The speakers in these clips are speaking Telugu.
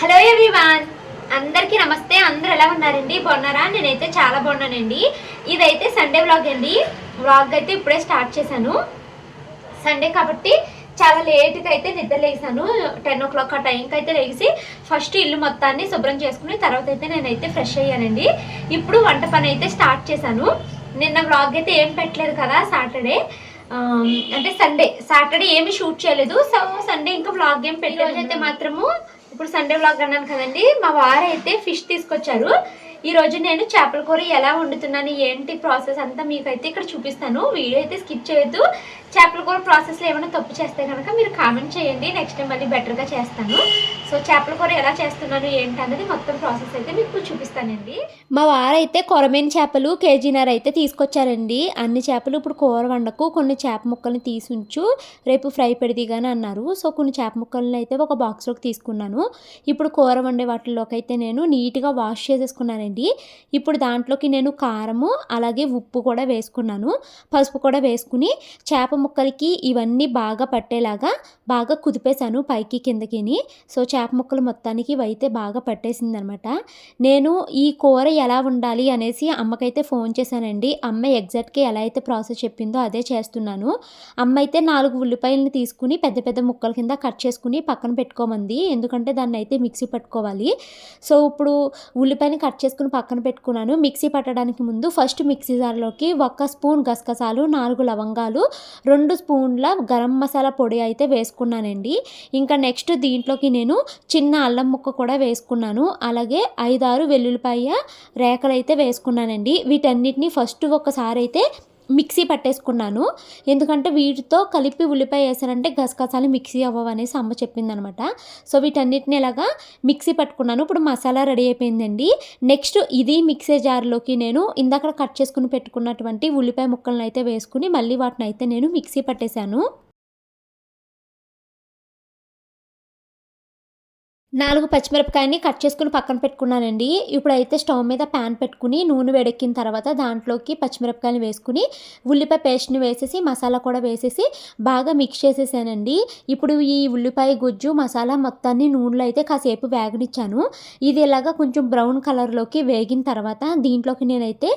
Hello everyone. అందరికీ నమస్తే. అందరూ ఎలా ఉన్నారండి? బాగున్నారా? నేనైతే చాలా బాగున్నానండి. ఇదైతే సండే వ్లాగ్ అండి. వ్లాగ్ అయితే ఇప్పుడే స్టార్ట్ చేశాను. సండే కాబట్టి చాలా లేట్గా అయితే నిద్ర లేసాను. టెన్ ఓ క్లాక్ ఆ టైంకి అయితే లేచి ఫస్ట్ ఇల్లు మొత్తాన్ని శుభ్రం చేసుకుని తర్వాత అయితే నేనైతే ఫ్రెష్ అయ్యానండి. ఇప్పుడు వంట పని అయితే స్టార్ట్ చేశాను. నిన్న వ్లాగ్ అయితే ఏం పెట్టలేదు కదా సాటర్డే అంటే సండే సాటర్డే ఏమి షూట్ చేయలేదు. సో సండే ఇంకా వ్లాగ్ ఏం పెట్టలేదు. అయితే మాత్రము ఇప్పుడు సండే వ్లాగ్ అన్నాను కదండి మా వారు అయితే ఫిష్ తీసుకొచ్చారు ఈరోజు నేను చేపల కూర ఎలా వండుతున్నాను ఏంటి ప్రాసెస్ అంతా మీకైతే ఇక్కడ చూపిస్తాను. వీడియో అయితే స్కిప్ చేయొద్దు. చేపల కూర ప్రాసెస్లో ఏమైనా తప్పు చేస్తే కనుక మీరు కామెంట్ చేయండి. నెక్స్ట్ టైం మళ్ళీ బెటర్గా చేస్తాను. సో చేపల కూర ఎలా చేస్తున్నాను ఏంటి మొత్తం ప్రాసెస్ అయితే మీకు చూపిస్తానండి. మా వారైతే కొరమైన చేపలు కేజీన్నర అయితే తీసుకొచ్చారండి. అన్ని చేపలు ఇప్పుడు కూర వండకు కొన్ని చేప ముక్కల్ని తీసి ఉంచు రేపు ఫ్రై పెడిదిగాని అన్నారు. సో కొన్ని చేప ముక్కల్ని అయితే ఒక బాక్స్లోకి తీసుకున్నాను. ఇప్పుడు కూర వండే వాటిలోకి అయితే నేను నీట్గా వాష్ చేసేసుకున్నానండి. ఇప్పుడు దాంట్లోకి నేను కారము అలాగే ఉప్పు కూడా వేసుకున్నాను. పసుపు కూడా వేసుకుని చేప ముక్కలకి ఇవన్నీ బాగా పట్టేలాగా బాగా కుదిపేశాను పైకి కిందకిని. సో చేప ముక్కలు మొత్తానికి ఇవైతే బాగా పట్టేసిందనమాట. నేను ఈ కూర ఎలా ఉండాలి అనేసి అమ్మకైతే ఫోన్ చేశానండి. అమ్మ ఎగ్జాక్ట్గా ఎలా అయితే ప్రాసెస్ చెప్పిందో అదే చేస్తున్నాను. అమ్మ అయితే నాలుగు ఉల్లిపాయలని తీసుకుని పెద్ద పెద్ద ముక్కల కింద కట్ చేసుకుని పక్కన పెట్టుకోమంది. ఎందుకంటే దాన్ని అయితే మిక్సీ పట్టుకోవాలి. సో ఇప్పుడు ఉల్లిపాయని కట్ చేసుకుని పక్కన పెట్టుకున్నాను. మిక్సీ పట్టడానికి ముందు ఫస్ట్ మిక్సీ జార్లోకి ఒక్క స్పూన్ గసగసాలు నాలుగు లవంగాలు రెండు స్పూన్ల గరం మసాలా పొడి అయితే వేసుకున్నానండి. ఇంకా నెక్స్ట్ దీంట్లోకి నేను చిన్న అల్లం ముక్క కూడా వేసుకున్నాను. అలాగే ఐదారు వెల్లుల్లిపాయ రేకలు అయితే వేసుకున్నానండి. వీటన్నిటిని ఫస్ట్ ఒకసారి అయితే మిక్సీ పట్టేసుకున్నాను. ఎందుకంటే వీటితో కలిపి ఉల్లిపాయ వేసానంటే గసగసాలు మిక్సీ అవ్వవనేసి అమ్మ చెప్పిందనమాట. సో వీటన్నిటిని ఇలాగా మిక్సీ పట్టుకున్నాను. ఇప్పుడు మసాలా రెడీ అయిపోయిందండి. నెక్స్ట్ ఇది మిక్సీ జార్లోకి నేను ఇందాక కట్ చేసుకుని పెట్టుకున్నటువంటి ఉల్లిపాయ ముక్కలను అయితే వేసుకుని మళ్ళీ వాటిని అయితే నేను మిక్సీ పట్టేశాను. నాలుగు పచ్చిమిరపకాయని కట్ చేసుకుని పక్కన పెట్టుకున్నానండి. ఇప్పుడైతే స్టవ్ మీద ప్యాన్ పెట్టుకుని నూనె వేడెక్కిన తర్వాత దాంట్లోకి పచ్చిమిరపకాయలు వేసుకుని ఉల్లిపాయ పేస్ట్ని వేసేసి మసాలా కూడా వేసేసి బాగా మిక్స్ చేసేసానండి. ఇప్పుడు ఈ ఉల్లిపాయ గుజ్జు మసాలా మొత్తాన్ని నూనెలో అయితే కాసేపు వేగనిచ్చాను. ఇది ఇలాగా కొంచెం బ్రౌన్ కలర్లోకి వేగిన తర్వాత దీంట్లోకి నేనైతే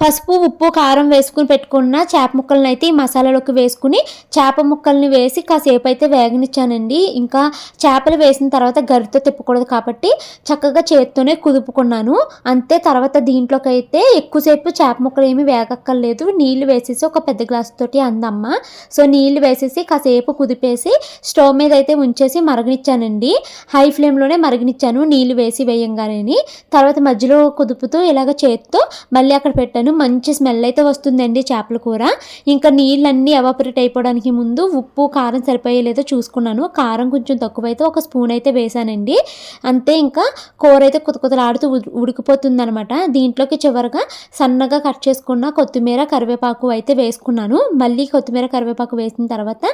పసుపు ఉప్పు కారం వేసుకుని పెట్టుకున్న చేప ముక్కలను అయితే ఈ మసాలాలోకి వేసుకుని చేప ముక్కల్ని వేసి కాసేపు అయితే వేగనిచ్చానండి. ఇంకా చేపలు వేసిన తర్వాత గరితో తిప్పకూడదు కాబట్టి చక్కగా చేత్తోనే కుదుపుకున్నాను. అంతే తర్వాత దీంట్లోకి అయితే ఎక్కువసేపు చేప ముక్కలు ఏమి వేగక్కర్లేదు. నీళ్ళు వేసేసి ఒక పెద్ద గ్లాస్ తోటి అందమ్మ. సో నీళ్ళు వేసేసి కాసేపు కుదిపేసి స్టవ్ మీద అయితే ఉంచేసి మరగనిచ్చానండి. హై ఫ్లేమ్లోనే మరగనిచ్చాను. నీళ్ళు వేసి వేయంగానే. తర్వాత మధ్యలో కుదుపుతూ ఇలాగ చేత్తో మళ్ళీ అక్కడ పెట్టాను. మంచి స్మెల్ అయితే వస్తుందండి చేపల కూర. ఇంకా నీళ్ళన్నీ ఎవాపరేట్ అయిపోవడానికి ముందు ఉప్పు కారం సరిపోయే లేదో చూసుకున్నాను. కారం కొంచెం తక్కువైతే ఒక స్పూన్ అయితే వేసానండి అంతే ఇంకా కూర అయితే కుత కుతలాడుతూ ఉడికిపోతుంది అనమాట దీంట్లోకి చివరగా సన్నగా కట్ చేసుకున్న కొత్తిమీర కరివేపాకు అయితే వేసుకున్నాను. మళ్ళీ కొత్తిమీర కరివేపాకు వేసిన తర్వాత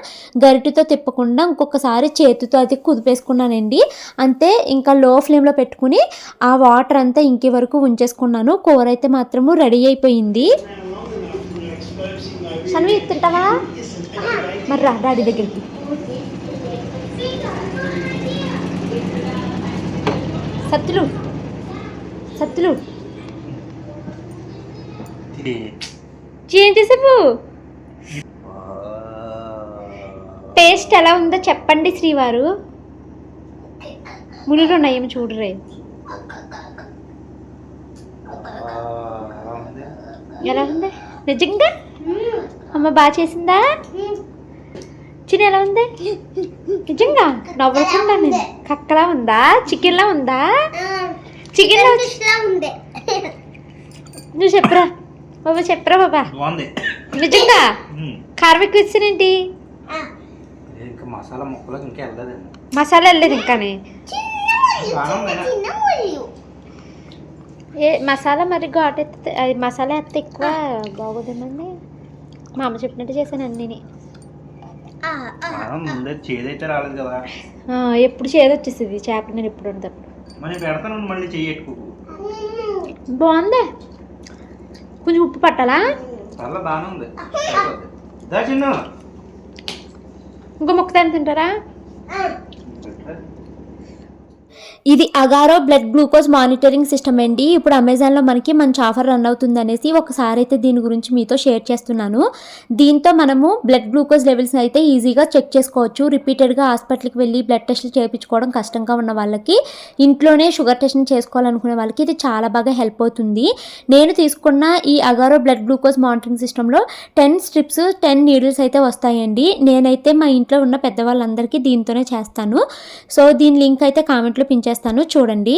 గరిటెతో తిప్పకుండా ఇంకొకసారి చేతితో అది కుదిపేసుకున్నానండి. అంతే ఇంకా లో ఫ్లేమ్లో పెట్టుకుని ఆ వాటర్ అంతా ఇంకే వరకు ఉంచేసుకున్నాను. కూర అయితే మాత్రము రెడీ అయిపోయింది. సన్వి తింటావా? మరి రా డాడీ దగ్గరికి. సత్తులు సత్తులు. ఏంటి చెప్పు టేస్ట్ ఎలా ఉందో చెప్పండి శ్రీవారు. ముళ్ళు ఉన్నాయేమో చూడరే. ఎలా ఉంది? నిజంగా? అమ్మ బాగా చేసిందా? చిన్న ఎలా ఉంది? నిజంగా? నవ్వకుండా నేను. కక్కలా ఉందా? చికెన్లా ఉందా? చికెన్ ఉంది. నువ్వు చెప్పరా. బాబా చెప్పరా బాబా. నిజంగా. కారం ఎక్కువ ఇంకా మసాలా ముక్కలకు ఇంకా వెళ్ళదండి మసాలా వెళ్ళలేదు చిన్న ముళ్ళు. ఏ మసాలా మరి ఘాటు ఎత్తే అది మసాలా ఎత్తే ఎక్కువ బాగోదేమండి మా అమ్మ చెప్పినట్టు చేశాను అన్నీని. ఆ, ఆ. కారం ముందే చేదైతే రాలేదు కదా. ఆ, ఎప్పుడు చేదు వచ్చేస్తుంది చేపలు నేను ఎప్పుడు వండుతాను మరి పెడతాను మళ్ళీ చెయ్యట్టుకోకు బాగుంది? కొంచెం ఉప్పు పట్టాలా? చాలా బాగానే ఉంది. ఇంకో ముక్క దాన్ని తింటారా? ఇది Agaro blood glucose monitoring system అండి. ఇప్పుడు అమెజాన్లో మనకి మంచి ఆఫర్ రన్ అవుతుంది అనేసి ఒకసారి అయితే దీని గురించి మీతో షేర్ చేస్తున్నాను. దీంతో మనము బ్లడ్ గ్లూకోజ్ లెవెల్స్ అయితే ఈజీగా చెక్ చేసుకోవచ్చు. రిపీటెడ్గా హాస్పిటల్కి వెళ్ళి బ్లడ్ టెస్ట్లు చేయించుకోవడం కష్టంగా ఉన్న వాళ్ళకి ఇంట్లోనే షుగర్ టెస్ట్ చేసుకోవాలనుకునే వాళ్ళకి ఇది చాలా బాగా హెల్ప్ అవుతుంది. నేను తీసుకున్న ఈ అగారో బ్లడ్ గ్లూకోజ్ మానిటరింగ్ సిస్టంలో టెన్ స్ట్రిప్స్ టెన్ నీడిల్స్ అయితే వస్తాయండి. నేనైతే మా ఇంట్లో ఉన్న పెద్దవాళ్ళందరికీ దీంతోనే చేస్తాను. సో దీని లింక్ అయితే కామెంట్లో పిన్ చేస్తాను చూడండి.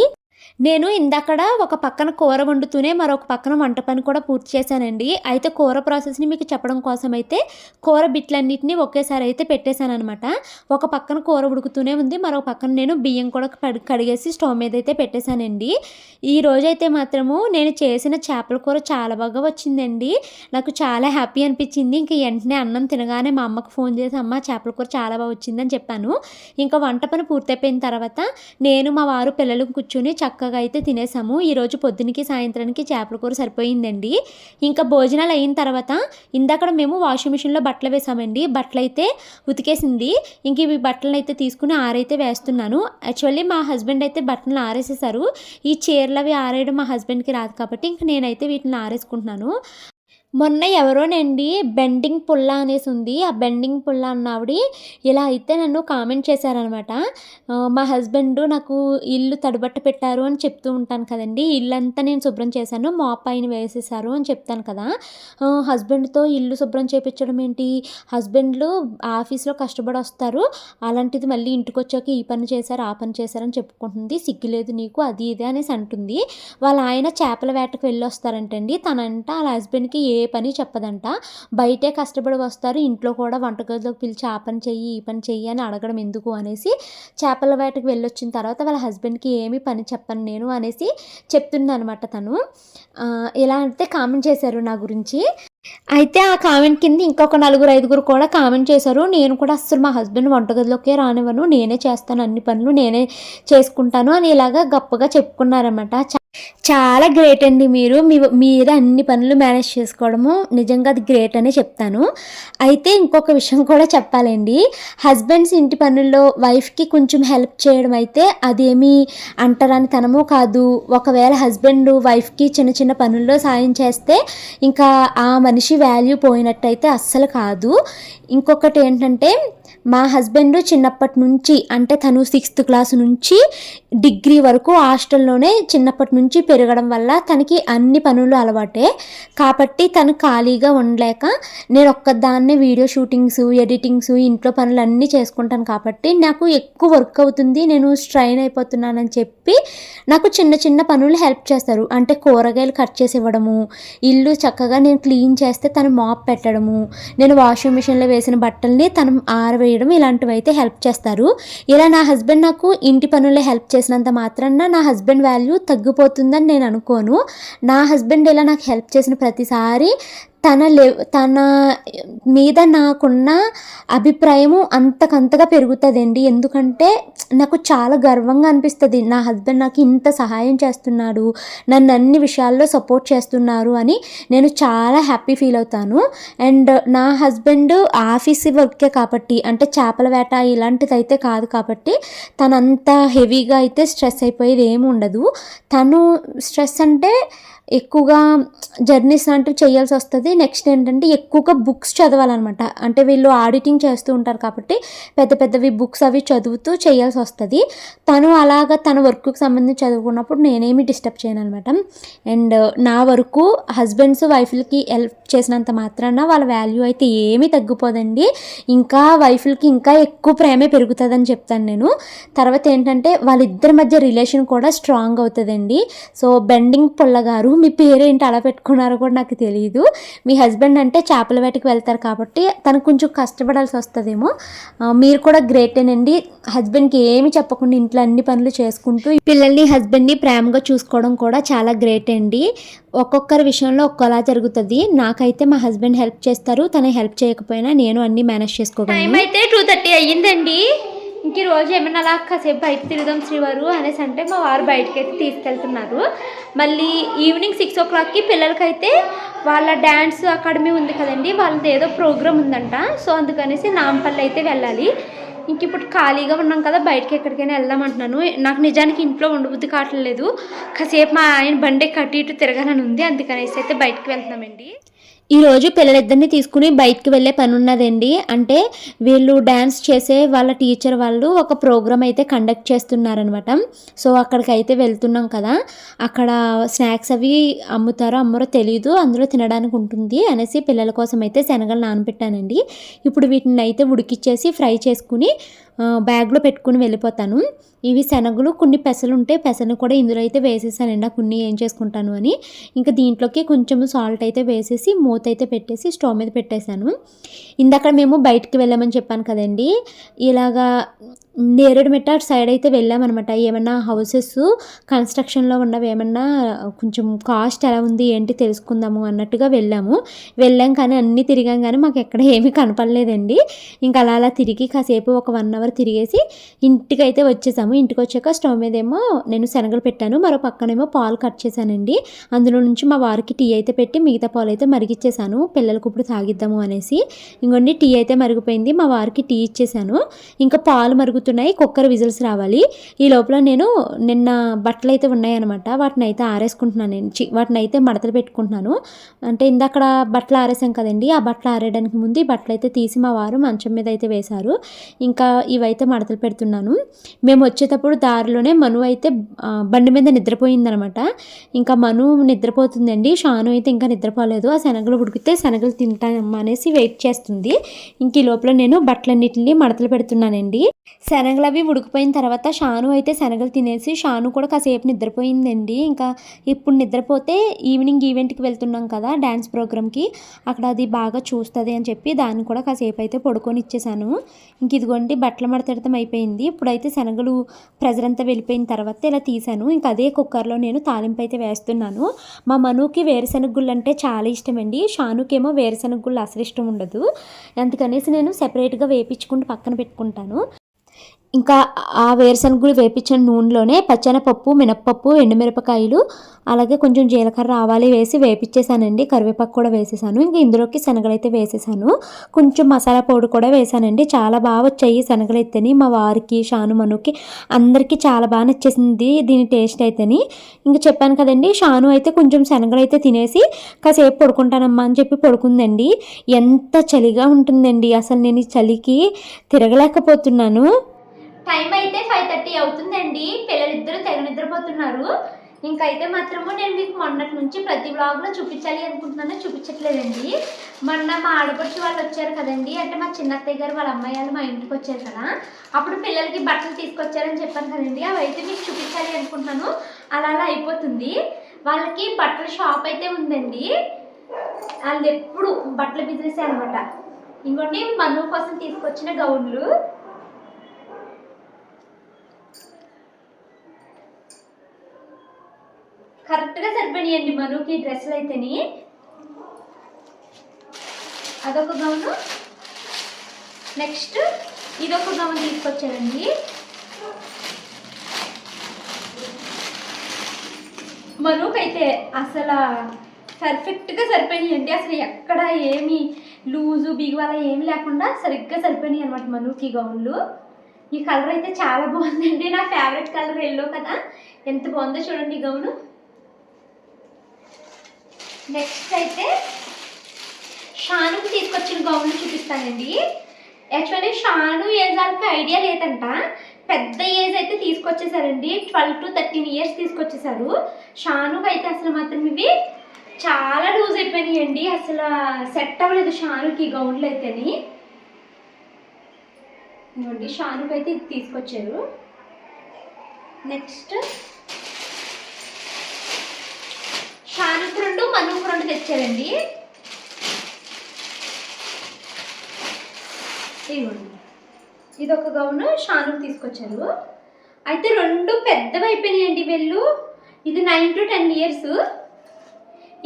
నేను ఇందక్కడ ఒక పక్కన కూర వండుతూనే మరొక పక్కన వంట పని కూడా పూర్తి చేశానండి. అయితే కూర ప్రాసెస్ని మీకు చెప్పడం కోసం అయితే కూర బిట్లన్నిటిని ఒకేసారి అయితే పెట్టేశాను అనమాట ఒక పక్కన కూర ఉడుకుతూనే ఉంది మరొక పక్కన నేను బియ్యం కూడా కడి- కడిగేసి స్టవ్ మీద అయితే పెట్టేశానండి. ఈ రోజైతే మాత్రము నేను చేసిన చేపల కూర చాలా బాగా వచ్చిందండి. నాకు చాలా హ్యాపీ అనిపించింది. ఇంక వెంటనే అన్నం తినగానే మా అమ్మకు ఫోన్ చేసి అమ్మ చేపల కూర చాలా బాగా వచ్చిందని చెప్పాను. ఇంకా వంట పని పూర్తయిపోయిన తర్వాత నేను మా వారు పిల్లలు కూర్చొని చక్కగా అయితే తినేసాము. ఈరోజు పొద్దునకి సాయంత్రానికి చేపల కూర సరిపోయిందండి. ఇంకా భోజనాలు అయిన తర్వాత ఇందాక మేము వాషింగ్ మిషన్లో బట్టలు వేసామండి. బట్టలు అయితే ఉతికేసింది. ఇంక ఇవి బట్టలను అయితే తీసుకుని ఆరైతే వేస్తున్నాను. యాక్చువల్లీ మా హస్బెండ్ అయితే బట్టలు ఆరేసేసారు. ఈ చీరలు అవి ఆరేయడం మా హస్బెండ్కి రాదు కాబట్టి ఇంక నేనైతే వీటిని ఆరేసుకుంటున్నాను. మొన్న ఎవరోనండి బెండింగ్ పుల్ల అనేసి ఉంది ఆ బెండింగ్ పుల్ల అన్న ఆవిడ ఇలా అయితే నన్ను కామెంట్ చేశారనమాట. మా హస్బెండ్ నాకు ఇల్లు తడబట్ట పెట్టారు అని చెప్తూ ఉంటాను కదండి. ఇల్లంతా నేను శుభ్రం చేశాను. మా పైన వేసేసారు అని చెప్తాను కదా. హస్బెండ్తో ఇల్లు శుభ్రం చేపించడం ఏంటి? హస్బెండ్లు ఆఫీస్లో కష్టపడి వస్తారు. అలాంటిది మళ్ళీ ఇంటికి వచ్చాక ఈ పని చేశారు ఆ పని చేశారని చెప్పుకుంటుంది. సిగ్గులేదు నీకు అది ఇది అనేసి అంటుంది. వాళ్ళ ఆయన చేపల వేటకు వెళ్ళి వస్తారంటండి తనంట వాళ్ళ హస్బెండ్కి ఏ ఏ పని చెప్పదంట. బయటే కష్టపడి వస్తారు. ఇంట్లో కూడా వంటగదిలోకి పిలిచి ఆ పని చెయ్యి ఈ పని చెయ్యి అని అడగడం ఎందుకు అనేసి చేపల వేటకు వెళ్ళొచ్చిన తర్వాత వాళ్ళ హస్బెండ్కి ఏమి పని చెప్పను నేను అనేసి చెప్తుందనమాట తను. ఇలా అంటే కామెంట్ చేశారు నా గురించి. అయితే ఆ కామెంట్ కింద ఇంకొక నలుగురు ఐదుగురు కూడా కామెంట్ చేశారు. నేను కూడా అస్సలు మా హస్బెండ్ వంటగదిలోకే రానివ్వను. నేనే చేస్తాను అన్ని పనులు నేనే చేసుకుంటాను అని ఇలాగా గొప్పగా చెప్పుకున్నారన్నమాట. చాలా గ్రేట్ అండి మీరు. మీ మీరు అన్ని పనులు మేనేజ్ చేసుకోవడము నిజంగా అది గ్రేట్ అనే చెప్తాను. అయితే ఇంకొక విషయం కూడా చెప్పాలండి. హస్బెండ్స్ ఇంటి పనుల్లో వైఫ్కి కొంచెం హెల్ప్ చేయడం అయితే అదేమీ అంటరాని తనము కాదు. ఒకవేళ హస్బెండ్ వైఫ్కి చిన్న చిన్న పనుల్లో సాయం చేస్తే ఇంకా ఆ మనిషి వాల్యూ పోయినట్టయితే అస్సలు కాదు. ఇంకొకటి ఏంటంటే మా హస్బెండ్ చిన్నప్పటి నుంచి అంటే తను సిక్స్త్ క్లాస్ నుంచి డిగ్రీ వరకు హాస్టల్లోనే చిన్నప్పటి నుంచి పెరగడం వల్ల తనకి అన్ని పనులు అలవాటే. కాబట్టి తను ఖాళీగా ఉండలేక నేను ఒక్కదాన్నే వీడియో షూటింగ్స్ ఎడిటింగ్స్ ఇంట్లో పనులు అన్నీ చేసుకుంటాను కాబట్టి నాకు ఎక్కువ వర్క్ అవుతుంది నేను స్ట్రైన్ అయిపోతున్నానని చెప్పి నాకు చిన్న చిన్న పనులు హెల్ప్ చేస్తారు. అంటే కూరగాయలు కట్ చేసి ఇవ్వడము ఇల్లు చక్కగా నేను క్లీన్ చేస్తే తను మాప్ పెట్టడము నేను వాషింగ్ మిషన్లో వేసిన బట్టల్ని తను ఆరవేయడం ఇలాంటివి అయితే హెల్ప్ చేస్తారు. ఇలా నా హస్బెండ్ నాకు ఇంటి పనుల్లో హెల్ప్ చేసినంత మాత్రాన నా హస్బెండ్ వాల్యూ తగ్గిపోతుందని నేను అనుకోను. నా హస్బెండ్ ఇలా నాకు హెల్ప్ చేసిన ప్రతిసారి తన లే తన మీద నాకున్న అభిప్రాయము అంతకంతగా పెరుగుతుందండి. ఎందుకంటే నాకు చాలా గర్వంగా అనిపిస్తుంది. నా హస్బెండ్ నాకు ఇంత సహాయం చేస్తున్నాడు. నన్ను అన్ని విషయాల్లో సపోర్ట్ చేస్తున్నారు అని నేను చాలా హ్యాపీ ఫీల్ అవుతాను. అండ్ నా హస్బెండ్ ఆఫీస్ వర్కే కాబట్టి అంటే చేపల వేట ఇలాంటిది అయితే కాదు కాబట్టి తనంత హెవీగా అయితే స్ట్రెస్ అయిపోయేది ఏమి ఉండదు తను స్ట్రెస్ అంటే ఎక్కువగా జర్నీస్ లాంటివి చేయాల్సి వస్తుంది. నెక్స్ట్ ఏంటంటే ఎక్కువగా బుక్స్ చదవాలన్నమాట. అంటే వీళ్ళు ఆడిటింగ్ చేస్తూ ఉంటారు కాబట్టి పెద్ద పెద్దవి బుక్స్ అవి చదువుతూ చేయాల్సి వస్తుంది. తను అలాగా తన వర్క్కి సంబంధించి చదువుకున్నప్పుడు నేనేమి డిస్టర్బ్ చేయను అనమాట అండ్ నా వరకు హస్బెండ్స్ వైఫ్లకి హెల్ప్ చేసినంత మాత్రాన వాళ్ళ వాల్యూ అయితే ఏమీ తగ్గిపోదండి. ఇంకా వైఫ్లకి ఇంకా ఎక్కువ ప్రేమే పెరుగుతుందని చెప్తాను నేను. తర్వాత ఏంటంటే వాళ్ళిద్దరి మధ్య రిలేషన్ కూడా స్ట్రాంగ్ అవుతుందండి. సో బెండింగ్ పుల్లగారు మీ పేరేంటి అలా పెట్టుకున్నారో కూడా నాకు తెలియదు మీ హస్బెండ్ అంటే చేపల వేటకి వెళ్తారు కాబట్టి తనకు కొంచెం కష్టపడాల్సి వస్తుందేమో. మీరు కూడా గ్రేటేనండి. హస్బెండ్కి ఏమి చెప్పకుండా ఇంట్లో అన్ని పనులు చేసుకుంటూ పిల్లల్ని హస్బెండ్ని ప్రేమగా చూసుకోవడం కూడా చాలా గ్రేట్ అండి ఒక్కొక్కరి విషయంలో ఒక్కోలా జరుగుతుంది. నాకైతే మా హస్బెండ్ హెల్ప్ చేస్తారు. తను హెల్ప్ చేయకపోయినా నేను అన్ని మేనేజ్ చేసుకోగలను. అయితే టూ థర్టీ అయ్యిందండి. ఇంక రోజు ఏమన్నా అలా కాసేపు బయట తిరుగుదాం శ్రీవారు అనేసి అంటే మా వారు బయటకి అయితే తీసుకెళ్తున్నారు. మళ్ళీ ఈవినింగ్ సిక్స్ ఓ క్లాక్కి పిల్లలకైతే వాళ్ళ డ్యాన్స్ అకాడమీ ఉంది కదండి వాళ్ళది ఏదో ప్రోగ్రామ్ ఉందంట. సో అందుకనేసి నాంపల్లి అయితే వెళ్ళాలి. ఇంక ఇప్పుడు ఖాళీగా ఉన్నాం కదా బయటకి ఎక్కడికైనా వెళ్దాం అంటున్నాను. నాకు నిజానికి ఇంట్లో ఉండబుద్ధి కావట్లేదు. కాసేపు మా ఆయన బండి కట్టి ఇటు తిరగాలని ఉంది అందుకనేసి అయితే బయటకు వెళ్తున్నామండి. ఈరోజు పిల్లలిద్దరిని తీసుకుని బయటికి వెళ్ళే పని ఉన్నదండి అంటే వీళ్ళు డ్యాన్స్ చేసే వాళ్ళ టీచర్ వాళ్ళు ఒక ప్రోగ్రామ్ అయితే కండక్ట్ చేస్తున్నారనమాట సో అక్కడికి అయితే వెళ్తున్నాం కదా. అక్కడ స్నాక్స్ అవి అమ్ముతారో అమ్మరో తెలియదు అందులో తినడానికి ఉంటుంది అనేసి పిల్లల కోసం అయితే శనగలు నానబెట్టానండి. ఇప్పుడు వీటిని అయితే ఉడికిచ్చేసి ఫ్రై చేసుకుని బ్యాగ్లో పెట్టుకుని వెళ్ళిపోతాను. ఇవి శనగలు కొన్ని పెసలు ఉంటే పెసలు కూడా ఇందులో అయితే వేసేసానండి ఆ కొన్ని ఏం చేసుకుంటాను అని. ఇంకా దీంట్లోకి కొంచెం సాల్ట్ అయితే వేసేసి మూత అయితే పెట్టేసి స్టవ్ మీద పెట్టేశాను. ఇందాక మేము బయటికి వెళ్ళామని చెప్పాను కదండి. ఇలాగా నేరేడుమిట్ట అటు సైడ్ అయితే వెళ్ళామన్నమాట. ఏమన్నా హౌసెస్ కన్స్ట్రక్షన్లో ఉన్నవి ఏమన్నా కొంచెం కాస్ట్ ఎలా ఉంది ఏంటి తెలుసుకుందాము అన్నట్టుగా వెళ్ళాము. వెళ్ళాం కానీ అన్నీ తిరిగాం కానీ మాకు ఎక్కడ ఏమీ కనపడలేదండి. ఇంకా అలా అలా తిరిగి కాసేపు ఒక వన్ అవర్ తిరిగేసి ఇంటికి అయితే వచ్చేసాము. ఇంటికి వచ్చాక స్టవ్ మీదేమో నేను శనగలు పెట్టాను. మరో పక్కనేమో పాలు కట్ చేశానండి. అందులో నుంచి మా వారికి టీ అయితే పెట్టి మిగతా పాలు అయితే మరిగిచ్చేసాను. పిల్లలకు ఇప్పుడు తాగిద్దాము అనేసి. ఇంకొన్ని టీ అయితే మరిగిపోయింది. మా వారికి టీ ఇచ్చేసాను. ఇంకా పాలు మరుగుతున్నాయి కుక్కర్ విజిల్స్ రావాలి. ఈ లోపల నేను నిన్న బట్టలు అయితే ఉన్నాయన్నమాట. వాటిని అయితే ఆరేసుకుంటున్నాను నేను. చి- వాటిని అయితే మడతలు పెట్టుకుంటున్నాను. అంటే ఇందక్కడ బట్టలు ఆరేసాం కదండి ఆ బట్టలు ఆరేయడానికి ముందు ఈ బట్టలు అయితే తీసి మా వారు మంచం మీద అయితే వేశారు. ఇంకా ఇవైతే మడతలు పెడుతున్నాను. మేము వచ్చేటప్పుడు దారిలోనే మను అయితే బండి మీద నిద్రపోయిందనమాట ఇంకా మను నిద్రపోతుందండి. షాను అయితే ఇంకా నిద్రపోలేదు. ఆ శనగలు ఉడికితే శనగలు తింటాం అనేసి వెయిట్ చేస్తుంది. ఇంక ఈ లోపల నేను బట్టలన్నిటిని మడతలు పెడుతున్నానండి. శనగలు అవి ఉడికిపోయిన తర్వాత షాను అయితే శనగలు తినేసి షాను కూడా కాసేపు నిద్రపోయిందండి. ఇంకా ఇప్పుడు నిద్రపోతే ఈవినింగ్ ఈవెంట్కి వెళ్తున్నాం కదా డ్యాన్స్ ప్రోగ్రామ్కి. అక్కడ అది బాగా చూస్తుంది అని చెప్పి దాన్ని కూడా కాసేపు అయితే పడుకొని ఇచ్చేసాను. ఇంక ఇదిగోండి బట్టల మడతడతం అయిపోయింది. ఇప్పుడైతే శనగలు ప్రెజర్ అంతా వెళ్ళిపోయిన తర్వాత ఇలా తీసాను. ఇంకా అదే కుక్కర్లో నేను తాలింపు అయితే వేస్తున్నాను. మా మనుకి వేరుశనగ గుళ్ళు అంటే చాలా ఇష్టం అండి షానుకేమో వేరుశనగ గుళ్ళు అసలు ఇష్టం ఉండదు. అందుకనేసి నేను సెపరేట్గా వేపించుకుంటూ పక్కన పెట్టుకుంటాను. ఇంకా ఆ వేరుశనగలు వేపించిన నూనెలోనే పచ్చెనపప్పు మినప్పప్పు ఎండుమిరపకాయలు అలాగే కొంచెం జీలకర్ర ఆవాలు వేసి వేపించేసానండి కరివేపాకు కూడా వేసేసాను. ఇంకా ఇందులోకి శనగలు అయితే వేసేసాను. కొంచెం మసాలా పౌడర్ కూడా వేసానండి. చాలా బాగా వచ్చాయి శనగలు అయితేని మా వారికి షానుమనుకి అందరికీ చాలా బాగా నచ్చేసింది దీని టేస్ట్ అయితేని. ఇంకా చెప్పాను కదండి షాను అయితే కొంచెం శనగలు అయితే తినేసి కాసేపు పడుకుంటానమ్మా అని చెప్పి పడుకుందండి. ఎంత చలిగా ఉంటుందండి. అసలు నేను ఈ చలికి తిరగలేకపోతున్నాను. టైం అయితే ఫైవ్ థర్టీ అవుతుందండి. పిల్లలిద్దరూ తెగ నిద్రపోతున్నారు. ఇంకైతే మాత్రము నేను మీకు మొన్నటి నుంచి ప్రతి బ్లాగ్లో చూపించాలి అనుకుంటున్నాను. చూపించట్లేదండి. మొన్న మా ఆడపడుచు వాళ్ళు వచ్చారు కదండి. అంటే మా చిన్నత్తయ్య గారు వాళ్ళ అమ్మాయి వాళ్ళు మా ఇంటికి వచ్చారు కదా. అప్పుడు పిల్లలకి బట్టలు తీసుకొచ్చారని చెప్పాను కదండి. అవి అయితే మీకు చూపించాలి అనుకుంటున్నాను. అలా అలా అయిపోతుంది. వాళ్ళకి బట్టల షాప్ అయితే ఉందండి. వాళ్ళు ఎప్పుడు బట్టల బిజినెస్ అనమాట. ఇంకోటి మను కోసం తీసుకొచ్చిన గౌన్లు. కరెక్ట్గా సరిపోయాయండి మనుకి డ్రెస్సులు అయితేని అదొక గౌను. నెక్స్ట్ ఇదొక గౌన్ తీసుకొచ్చారండి మనుకైతే అసలు పర్ఫెక్ట్గా సరిపోయినాయండి. అసలు ఎక్కడ ఏమి లూజు బిగువల ఏమి లేకుండా సరిగ్గా సరిపోయినాయి అనమాట మనుకి గౌన్లు. ఈ కలర్ అయితే చాలా బాగుందండి. నా ఫేవరెట్ కలర్ ఎల్లో కదా. ఎంత బాగుందో చూడండి గౌను. నెక్స్ట్ అయితే షానుకి తీసుకొచ్చిన గౌన్లు చూపిస్తానండి. యాక్చువల్లీ షాను ఏజ్ వాళ్ళకి ఐడియా లేదంట. పెద్ద ఏజ్ అయితే తీసుకొచ్చేసారండి. ట్వెల్వ్ టు థర్టీన్ ఇయర్స్ తీసుకొచ్చేసారు. షానుకి అయితే అసలు మాత్రం ఇవి చాలా లూజ్ అయిపోయినాయండి. అసలు సెట్ అవ్వలేదు షానుకి ఈ గౌన్లు అయితేని. ఇవ్వండి షానుకి అయితే ఇది తీసుకొచ్చారు. నెక్స్ట్ షానుకు రెండు మనుకు రెండు తెచ్చారండి. ఇదిగోండి. ఇది ఒక గౌను షానుకు తీసుకొచ్చారు. అయితే రెండు పెద్దవి అయిపోయినాయండి వెళ్ళు. ఇది నైన్ టు టెన్ ఇయర్స్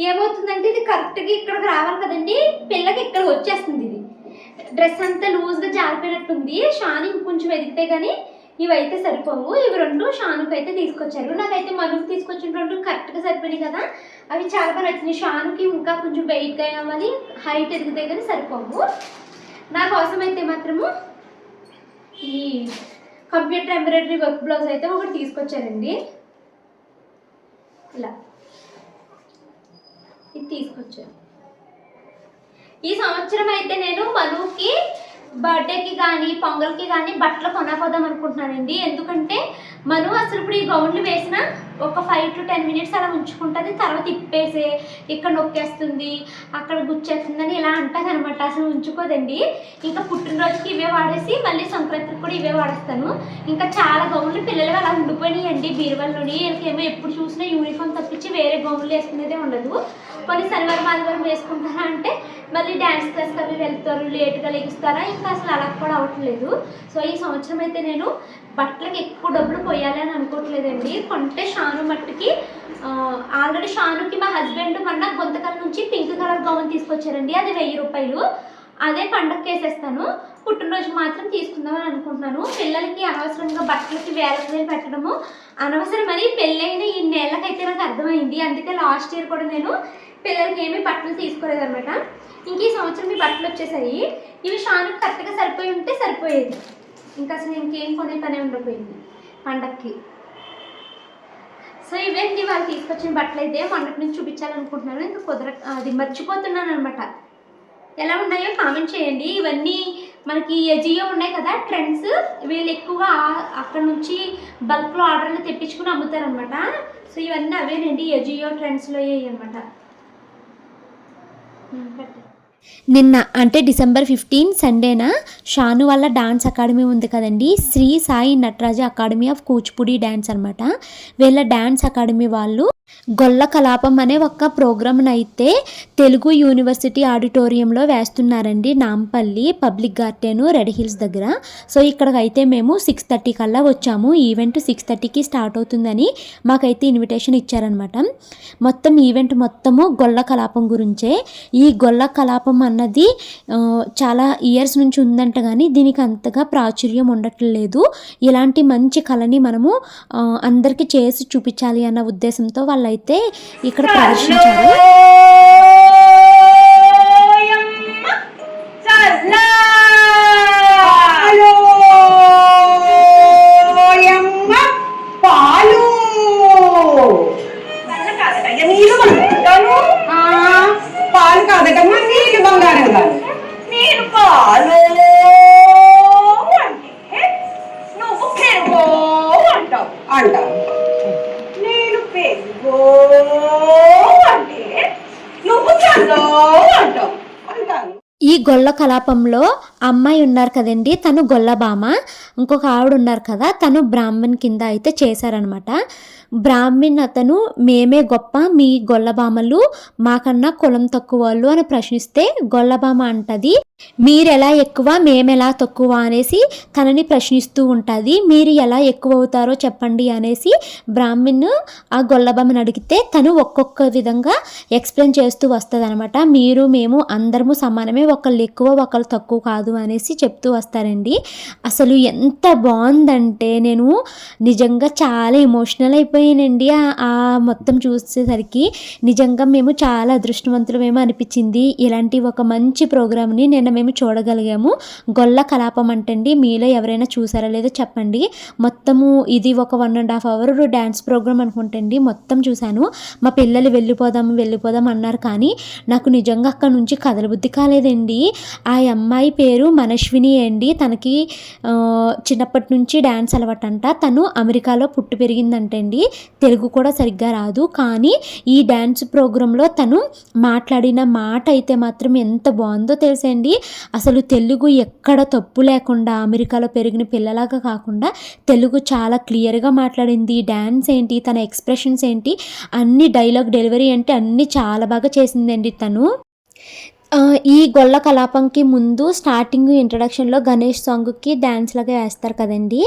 ఏమవుతుందంటే ఇది కరెక్ట్గా ఇక్కడికి రావాలి కదండి. పిల్లకి ఇక్కడ వచ్చేస్తుంది ఇది. డ్రెస్ అంతా లూజ్గా జారిపోయినట్టుంది. షాన్ ఇంకొంచెం ఎదిగితే కానీ ఇవైతే సరిపోవు. ఇవి రెండు షానుకి అయితే తీసుకొచ్చారు. నాకైతే మనుకు తీసుకొచ్చిన రెండు కరెక్ట్గా సరిపోయినాయి కదా. అవి చాలా బాగా నచ్చినాయి. షానుకి ఇంకా కొంచెం వెయిట్గా అవ్వాలి హైట్ ఎదిగితే కానీ సరిపోవు. నా కోసం అయితే మాత్రము ఈ కంప్యూటర్ ఎంబ్రాయిడరీ వర్క్ బ్లౌజ్ అయితే ఒకటి తీసుకొచ్చారండి ఇలా. ఇది తీసుకొచ్చాను. ఈ సంవత్సరం అయితే నేను మనుకి బర్త్డేకి కానీ పొంగల్కి కానీ బట్టలు కొనపోదాం అనుకుంటున్నానండి. ఎందుకంటే మనం అసలు ఇప్పుడు ఈ గౌన్లు వేసిన ఒక ఫైవ్ టు టెన్ మినిట్స్ అలా ఉంచుకుంటుంది తర్వాత ఇప్పేసే ఇక్కడ నొక్కేస్తుంది అక్కడ గుచ్చేస్తుందని ఇలా అంటుంది అనమాట అసలు ఉంచుకోదండి. ఇంకా పుట్టినరోజుకి ఇవే వాడేసి మళ్ళీ సంక్రాంతికి కూడా ఇవే వాడేస్తాను. ఇంకా చాలా గౌన్లు పిల్లలు అలా ఉండిపోయినాయండి బీరువాల్లోని. వీళ్ళకేమో ఎప్పుడు చూసినా యూనిఫామ్ తప్పించి వేరే గౌన్లు వేసుకునేదే ఉండదు. కొన్ని శనివారం ఆదివారం వేసుకుంటారా అంటే మళ్ళీ డ్యాన్స్ క్లాస్కి అవి వెళ్తారు లేట్గా లెగుస్తారా? ఇంకా అసలు అలా కూడా అవ్వట్లేదు సో ఈ సంవత్సరం అయితే నేను బట్టలకి ఎక్కువ డబ్బులు పోయాలి అని అనుకోవట్లేదండి. కొంటే షాను మట్టుకి ఆల్రెడీ షానుకి మా హస్బెండ్ మొన్న గొంతకల్ నుంచి పింక్ కలర్ గౌన్ తీసుకొచ్చారండి. అది వెయ్యి రూపాయలు. అదే పండగకి వేసేస్తాను. పుట్టినరోజు మాత్రం తీసుకుందామని అనుకుంటున్నాను. పిల్లలకి అనవసరంగా బట్టలకి వేల వేలు పెట్టడము అనవసరమని పెళ్ళైన ఈ నెలకైతే నాకు అర్థమైంది. అందుకే లాస్ట్ ఇయర్ కూడా నేను పిల్లలకి ఏమీ బట్టలు తీసుకోలేదన్నమాట. ఇంక ఈ సంవత్సరం ఈ బట్టలు వచ్చేసాయి. ఇవి షానుకి కరెక్ట్గా సరిపోయి ఉంటే సరిపోయేది. ఇంకా అసలు ఇంకేం కొనే పనే ఉండకపోయింది పండక్కి. సో ఇవేంటి వాళ్ళు తీసుకొచ్చిన బట్టలు అయితే మొన్నటి నుంచి చూపించాలనుకుంటున్నాను. ఇంకా కుదర అది మర్చిపోతున్నాను అనమాట ఎలా ఉన్నాయో కామెంట్ చేయండి. ఇవన్నీ మనకి ఎజియో ఉన్నాయి కదా ట్రెండ్స్. వీళ్ళు ఎక్కువగా అక్కడ నుంచి బల్క్లో ఆర్డర్లు తెప్పించుకుని అమ్ముతారనమాట సో ఇవన్నీ అవేనండి ఎజియో ట్రెండ్స్లో అనమాట నిన్న అంటే డిసెంబర్ ఫిఫ్టీన్ సండేన? షాను వాళ్ళ డాన్స్ అకాడమీ ఉంది కదండి. Shri Sai Nataraja academy of Kuchipudi dance అనమాట వీళ్ళ డ్యాన్స్ అకాడమీ వాళ్ళు గొల్ల కలాపం అనే ఒక ప్రోగ్రామ్ని అయితే తెలుగు యూనివర్సిటీ ఆడిటోరియంలో వేస్తున్నారండి Nampally public garden red hills దగ్గర. సో ఇక్కడికైతే మేము సిక్స్ థర్టీ కల్లా వచ్చాము. ఈవెంట్ సిక్స్ థర్టీకి స్టార్ట్ అవుతుందని మాకైతే ఇన్విటేషన్ ఇచ్చారనమాట మొత్తం ఈవెంట్ మొత్తము గొల్ల కలాపం గురించే. ఈ గొల్ల కలాపం అన్నది చాలా ఇయర్స్ నుంచి ఉందంట కానీ దీనికి అంతగా ప్రాచుర్యం ఉండట్లేదు. ఇలాంటి మంచి కళని మనము అందరికీ చేసి చూపించాలి అన్న ఉద్దేశంతో వాళ్ళైతే ఇక్కడ ప్రదర్శించారు పాలోయమ్మ গো ఈ గొల్ల కలాపంలో అమ్మాయి ఉన్నారు కదండి తను గొల్లబామ ఇంకొక ఆవిడ ఉన్నారు కదా తను బ్రాహ్మణ్ కింద అయితే చేశారనమాట బ్రాహ్మణ్ అతను మేమే గొప్ప మీ గొల్లబామలు మాకన్నా కులం తక్కువ వాళ్ళు అని ప్రశ్నిస్తే గొల్లబామ అంటది మీరెలా ఎక్కువ మేమెలా తక్కువ అనేసి తనని ప్రశ్నిస్తూ ఉంటుంది. మీరు ఎలా ఎక్కువ అవుతారో చెప్పండి అనేసి బ్రాహ్మణ్ ఆ గొల్లబామని అడిగితే తను ఒక్కొక్క విధంగా ఎక్స్ప్లెయిన్ చేస్తూ వస్తుంది అనమాట మీరు మేము అందరము సమానమే ఒకళ్ళు ఎక్కువ ఒకళ్ళు తక్కువ కాదు అనేసి చెప్తూ వస్తారండి. అసలు ఎంత బాగుందంటే నేను నిజంగా చాలా ఎమోషనల్ అయిపోయానండి. ఆ- మొత్తం చూసేసరికి నిజంగా మేము చాలా అదృష్టవంతులమేమో అనిపించింది. ఇలాంటి ఒక మంచి ప్రోగ్రామ్ని నిన్న మేము చూడగలిగాము. గొల్ల కలాపం అంటండి. మీలో ఎవరైనా చూసారా లేదో చెప్పండి. మొత్తము ఇది ఒక one and half hour dance program అనుకుంటండి. మొత్తం చూశాను. మా పిల్లలు వెళ్ళిపోదాం వెళ్ళిపోదాం అన్నారు కానీ నాకు నిజంగా అక్కడ నుంచి కదలబుద్ధి కాలేదండి. కాలేదండి ఆ అమ్మాయి పేరు మనశ్విని అండి. తనకి చిన్నప్పటి నుంచి డ్యాన్స్ అలవాటంట. తను అమెరికాలో పుట్టి పెరిగిందంటండి. తెలుగు కూడా సరిగ్గా రాదు. కానీ ఈ డ్యాన్స్ ప్రోగ్రాంలో తను మాట్లాడిన మాట అయితే మాత్రం ఎంత బాగుందో తెలుసండి. అసలు తెలుగు ఎక్కడ తప్పు లేకుండా అమెరికాలో పెరిగిన పిల్లలాగా కాకుండా తెలుగు చాలా క్లియర్గా మాట్లాడింది. డ్యాన్స్ ఏంటి తన ఎక్స్ప్రెషన్స్ ఏంటి అన్ని డైలాగ్ డెలివరీ అంటే అన్నీ చాలా బాగా చేసిందండి తను. ఈ గొల్ల కలాపంకి ముందు స్టార్టింగ్ ఇంట్రడక్షన్లో గణేష్ సాంగ్కి డ్యాన్స్ లాగా వేస్తారు కదండి.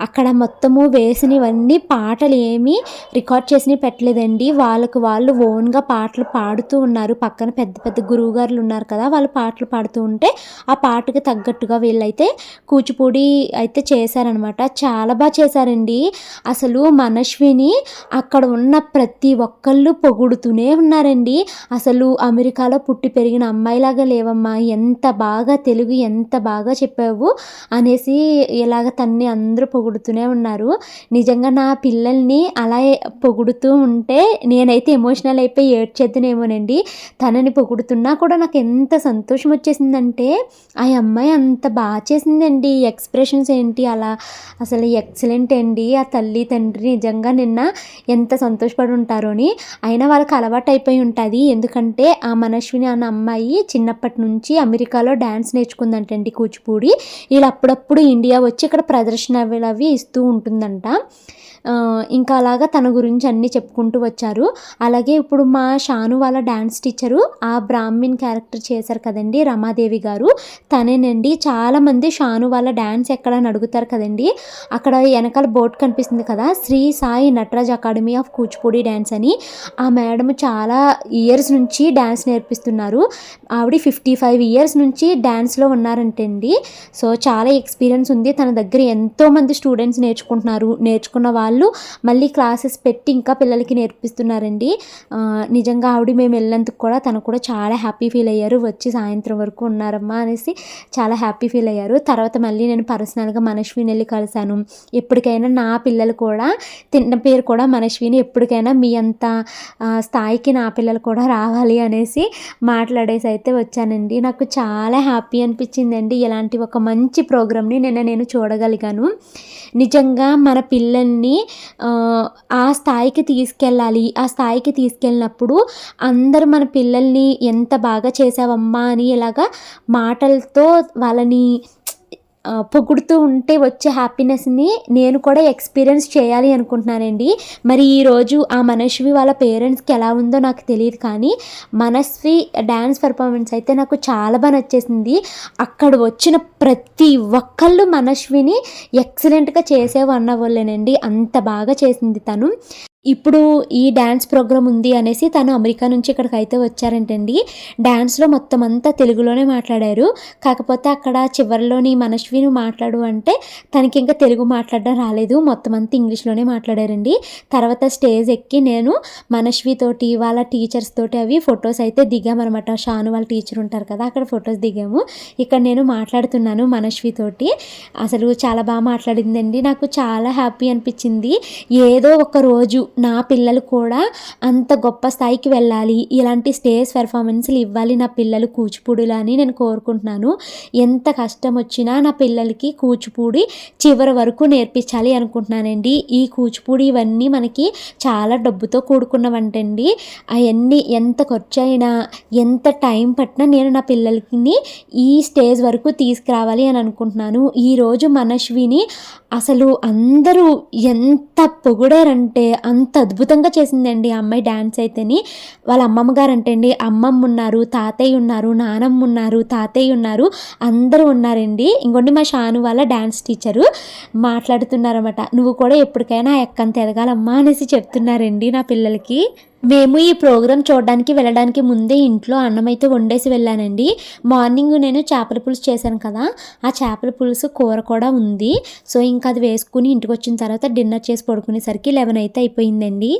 అక్కడ మొత్తము వేసినవన్నీ పాటలు ఏమీ రికార్డ్ చేసి పెట్టలేదండి. వాళ్ళకు వాళ్ళు ఓన్గా పాటలు పాడుతూ ఉన్నారు. పక్కన పెద్ద పెద్ద గురువుగారులు ఉన్నారు కదా వాళ్ళు పాటలు పాడుతూ ఉంటే ఆ పాటకి తగ్గట్టుగా వీళ్ళైతే కూచిపూడి అయితే చేశారనమాట. చాలా బాగా చేశారండి. అసలు మనశ్విని అక్కడ ఉన్న ప్రతి ఒక్కళ్ళు పొగుడుతూనే ఉన్నారండి. అసలు అమెరికాలో పుట్టి పెరిగిన అమ్మాయి అమ్మాయిలాగా లేవమ్మా ఎంత బాగా తెలుగు ఎంత బాగా చెప్పావు అనేసి ఇలాగ తన్ని అందరూ పొగుడుతూనే ఉన్నారు. నిజంగా నా పిల్లల్ని అలా పొగుడుతూ ఉంటే నేనైతే ఎమోషనల్ అయిపోయి ఏడ్చేద్దునేమోనండి. తనని పొగుడుతున్నా కూడా నాకు ఎంత సంతోషం వచ్చేసిందంటే ఆ అమ్మాయి అంత బాగా చేసిందండి ఎక్స్ప్రెషన్స్ ఏంటి అలా? అసలు ఎక్సలెంట్ అండి ఆ తల్లి తండ్రి నిజంగా నిన్న ఎంత సంతోషపడి ఉంటారో అని. అయినా వాళ్ళకి అలవాటు అయిపోయి ఉంటుంది. ఎందుకంటే ఆ మనశ్విని అన్న అమ్మాయి చిన్నప్పటి నుంచి అమెరికాలో డ్యాన్స్ నేర్చుకుందంటండి కూచిపూడి. వీళ్ళు అప్పుడప్పుడు ఇండియా వచ్చి ఇక్కడ ప్రదర్శన అవి ఇస్తూ ఉంటుందంట. ఇంకా అలాగా తన గురించి అన్నీ చెప్పుకుంటూ వచ్చారు. అలాగే ఇప్పుడు మా షాను వాళ్ళ డ్యాన్స్ టీచరు ఆ బ్రాహ్మిన్ క్యారెక్టర్ చేశారు కదండి రమాదేవి గారు. తనేనండి చాలామంది షాను వాళ్ళ డ్యాన్స్ ఎక్కడ అని అడుగుతారు కదండి. అక్కడ వెనకాల బోర్డు కనిపిస్తుంది కదా Shri Sai Nataraj academy of Kuchipudi dance అని. ఆ మేడం చాలా ఇయర్స్ నుంచి డ్యాన్స్ నేర్పిస్తున్నారు. ఆవిడ ఫిఫ్టీ ఫైవ్ ఇయర్స్ నుంచి డ్యాన్స్లో ఉన్నారంటండి. సో చాలా ఎక్స్పీరియన్స్ ఉంది. తన దగ్గర ఎంతోమంది స్టూడెంట్స్ నేర్చుకుంటున్నారు నేర్చుకున్న వాళ్ళు మళ్ళీ క్లాసెస్ పెట్టి ఇంకా పిల్లలకి నేర్పిస్తున్నారండి. నిజంగా ఆవిడ మేము వెళ్ళినందుకు కూడా తను కూడా చాలా హ్యాపీ ఫీల్ అయ్యారు. వచ్చి సాయంత్రం వరకు ఉన్నారమ్మా అనేసి చాలా హ్యాపీ ఫీల్ అయ్యారు. తర్వాత మళ్ళీ నేను పర్సనల్గా మనశ్విని వెళ్ళి కలిశాను. ఎప్పటికైనా నా పిల్లలు కూడా తిన్న పేరు కూడా మనశ్విని ఎప్పటికైనా మీ అంత స్థాయికి నా పిల్లలు కూడా రావాలి అనేసి మాట్లాడేసి అయితే వచ్చానండి. నాకు చాలా హ్యాపీ అనిపించిందండి. ఇలాంటి ఒక మంచి ప్రోగ్రామ్ని నిన్న నేను చూడగలిగాను. నిజంగా మన పిల్లల్ని ఆ, ఆ స్థాయికి తీసుకెళ్ళాలి. ఆ స్థాయికి తీసుకెళ్ళినప్పుడు అందరు మన పిల్లల్ని ఎంత బాగా చేసావమ్మా అని ఇలాగా మాటలతో వాళ్ళని పొగుడుతూ ఉంటే వచ్చే హ్యాపీనెస్ని నేను కూడా ఎక్స్పీరియన్స్ చేయాలి అనుకుంటున్నానండి. మరి ఈరోజు ఆ మనశ్వి వాళ్ళ పేరెంట్స్కి ఎలా ఉందో నాకు తెలియదు కానీ మనస్వి డ్యాన్స్ పెర్ఫార్మెన్స్ అయితే నాకు చాలా బాగా నచ్చేసింది. అక్కడ వచ్చిన ప్రతి ఒక్కళ్ళు మనశ్విని ఎక్సలెంట్గా చేసేవి వాళ్ళేనండి అంత బాగా చేసింది తను. ఇప్పుడు ఈ డ్యాన్స్ ప్రోగ్రామ్ ఉంది అనేసి తను అమెరికా నుంచి ఇక్కడికి అయితే వచ్చారంటండి. డ్యాన్స్లో మొత్తం అంతా తెలుగులోనే మాట్లాడారు. కాకపోతే అక్కడ చివరిలోని మనష్విని మాట్లాడు అంటే తనకి ఇంకా తెలుగు మాట్లాడడం రాలేదు. మొత్తం అంతా ఇంగ్లీష్లోనే మాట్లాడారండి. తర్వాత స్టేజ్ ఎక్కి నేను మనశ్వి తోటి వాళ్ళ టీచర్స్ తోటి అవి ఫొటోస్ అయితే దిగామన్నమాట షాను వాళ్ళ టీచర్ ఉంటారు కదా అక్కడ ఫొటోస్ దిగాము. ఇక్కడ నేను మాట్లాడుతున్నాను మనశ్వి తోటి. అసలు చాలా బాగా మాట్లాడిందండి. నాకు చాలా హ్యాపీ అనిపించింది. ఏదో ఒక రోజు నా పిల్లలు కూడా అంత గొప్ప స్థాయికి వెళ్ళాలి. ఇలాంటి స్టేజ్ పెర్ఫార్మెన్స్లు ఇవ్వాలి నా పిల్లలు కూచిపూడిలో అని నేను కోరుకుంటున్నాను. ఎంత కష్టం వచ్చినా నా పిల్లలకి కూచిపూడి చివరి వరకు నేర్పించాలి అనుకుంటున్నానండి. ఈ కూచిపూడి ఇవన్నీ మనకి చాలా డబ్బుతో కూడుకున్నవంటండి. అవన్నీ ఎంత ఖర్చు అయినా ఎంత టైం పట్టినా నేను నా పిల్లలకి ఈ స్టేజ్ వరకు తీసుకురావాలి అని అనుకుంటున్నాను. ఈరోజు మనశ్విని అసలు అందరూ ఎంత పొగిడారంటే అంత అద్భుతంగా చేసిందండి ఆ అమ్మాయి డ్యాన్స్ అయితేని. వాళ్ళ అమ్మమ్మ గారు అంటే అండి అమ్మమ్మ ఉన్నారు తాతయ్య ఉన్నారు నానమ్మ ఉన్నారు తాతయ్య ఉన్నారు అందరూ ఉన్నారండి. ఇంకొండి మా షాను వాళ్ళ డ్యాన్స్ టీచరు మాట్లాడుతున్నారన్నమాట. నువ్వు కూడా ఎప్పటికైనా ఎక్కంత ఎదగాలమ్మా అనేసి చెప్తున్నారండి నా పిల్లలకి. మేము ఈ ప్రోగ్రాం చూడడానికి వెళ్ళడానికి ముందే ఇంట్లో అన్నం అయితే వండేసి వెళ్ళానండి. మార్నింగ్ నేను చేపల పులుసు చేశాను కదా ఆ చేపల పులుసు కూర కూడా ఉంది. సో ఇంకా అది వేసుకుని ఇంటికి వచ్చిన తర్వాత డిన్నర్ చేసి పడుకునేసరికి లెవెన్ అయితే అయిపోయిందండి.